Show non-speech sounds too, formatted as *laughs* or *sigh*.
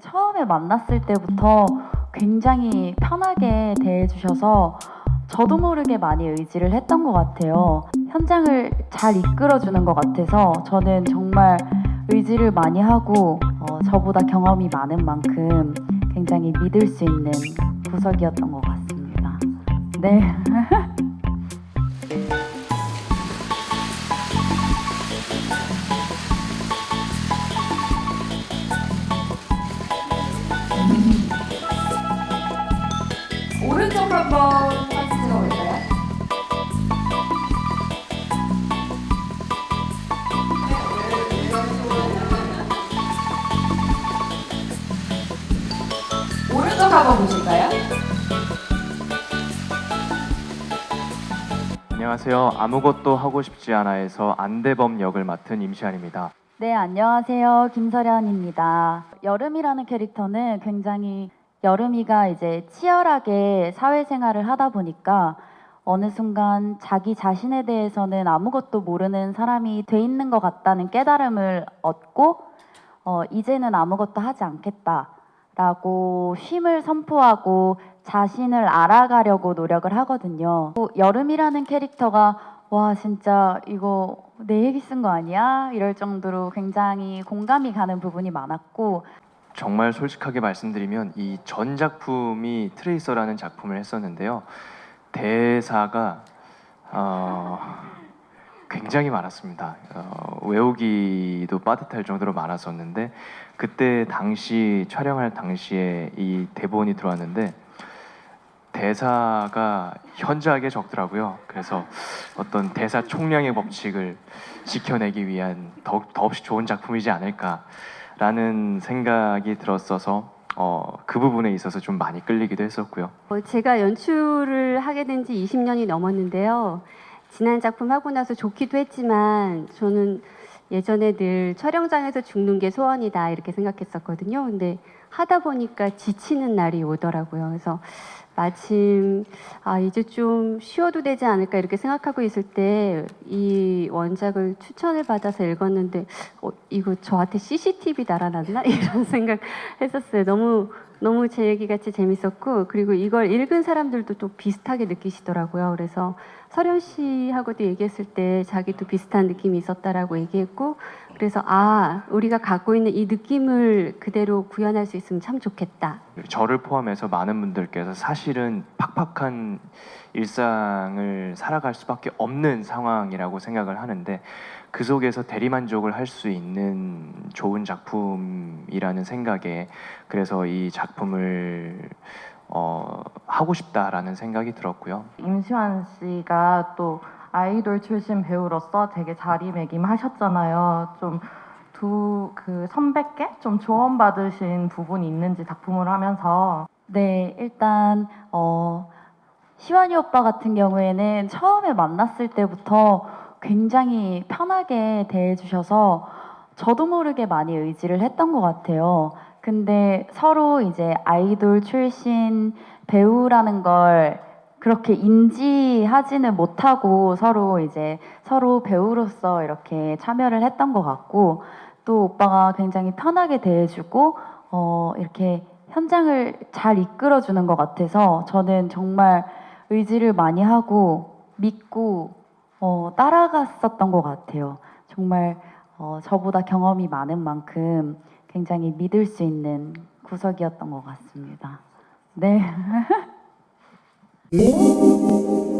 처음에 만났을 때부터 굉장히 편하게 대해주셔서 저도 모르게 많이 의지를 했던 것 같아요. 현장을 잘 이끌어주는 것 같아서 저는 정말 의지를 많이 하고 어, 저보다 경험이 많은 만큼 굉장히 믿을 수 있는 구석이었던 것 같습니다. 네. *laughs* 오른쪽 한번 사진 찍어볼까요? 오른쪽 한번 보실까요? 안녕하세요. 아무것도 하고 싶지 않아에서 안대범 역을 맡은 임시안입니다. 네, 안녕하세요. 김설현입니다. 여름이라는 캐릭터는 굉장히 여름이가 이제 치열하게 사회생활을 하다 보니까 어느 순간 자기 자신에 대해서는 아무것도 모르는 사람이 돼 있는 것 같다는 깨달음을 얻고 어, 이제는 아무것도 하지 않겠다라고 쉼을 선포하고 자신을 알아가려고 노력을 하거든요. 또 여름이라는 캐릭터가 와 진짜 이거 내 얘기 쓴 거 아니야? 이럴 정도로 굉장히 공감이 가는 부분이 많았고 정말 솔직하게 말씀드리면 이 전 작품이 트레이서라는 작품을 했었는데요. 대사가 어, 굉장히 많았습니다. 어, 외우기도 빠듯할 정도로 많았었는데 그때 당시 촬영할 당시에 이 대본이 들어왔는데 대사가 현저하게 적더라고요. 그래서 어떤 대사 총량의 법칙을 지켜내기 위한 더욱 더없이 좋은 작품이지 않을까라는 생각이 들었어서 어, 그 부분에 있어서 좀 많이 끌리기도 했었고요. 어, 제가 연출을 하게 된 지 20년이 넘었는데요. 지난 작품 하고 나서 좋기도 했지만 저는 예전에 늘 촬영장에서 죽는 게 소원이다 이렇게 생각했었거든요. 근데 하다 보니까 지치는 날이 오더라고요. 그래서 마침 아 이제 좀 쉬어도 되지 않을까 이렇게 생각하고 있을 때 이 원작을 추천을 받아서 읽었는데 어, 이거 저한테 CCTV 달아놨나 *laughs* 이런 생각 했었어요. 너무 너무 제 얘기 같이 재밌었고 그리고 이걸 읽은 사람들도 또 비슷하게 느끼시더라고요. 그래서 설현 씨하고도 얘기했을 때 자기도 비슷한 느낌이 있었다라고 얘기했고 그래서 아 우리가 갖고 있는 이 느낌을 그대로 구현할 수 있으면 참 좋겠다. 저를 포함해서 많은 분들께서 사실은 팍팍한 일상을 살아갈 수밖에 없는 상황이라고 생각을 하는데 그 속에서 대리만족을 할 수 있는 좋은 작품이라는 생각에 그래서 이 작품을 어, 하고 싶다라는 생각이 들었고요. 임시완 씨가 또 아이돌 출신 배우로서 되게 자리매김하셨잖아요. 좀 두 그 선배께 좀 조언 받으신 부분이 있는지 작품을 하면서 네, 일단 어, 시완이 오빠 같은 경우에는 처음에 만났을 때부터 굉장히 편하게 대해주셔서 저도 모르게 많이 의지를 했던 것 같아요. 근데 서로 이제 아이돌 출신 배우라는 걸 그렇게 인지하지는 못하고 서로 이제 서로 배우로서 이렇게 참여를 했던 것 같고 또 오빠가 굉장히 편하게 대해주고 어, 이렇게 현장을 잘 이끌어주는 것 같아서 저는 정말 의지를 많이 하고 믿고 어, 따라갔었던 것 같아요. 정말 어, 저보다 경험이 많은 만큼 굉장히 믿을 수 있는 구석이었던 것 같습니다. 네. *laughs*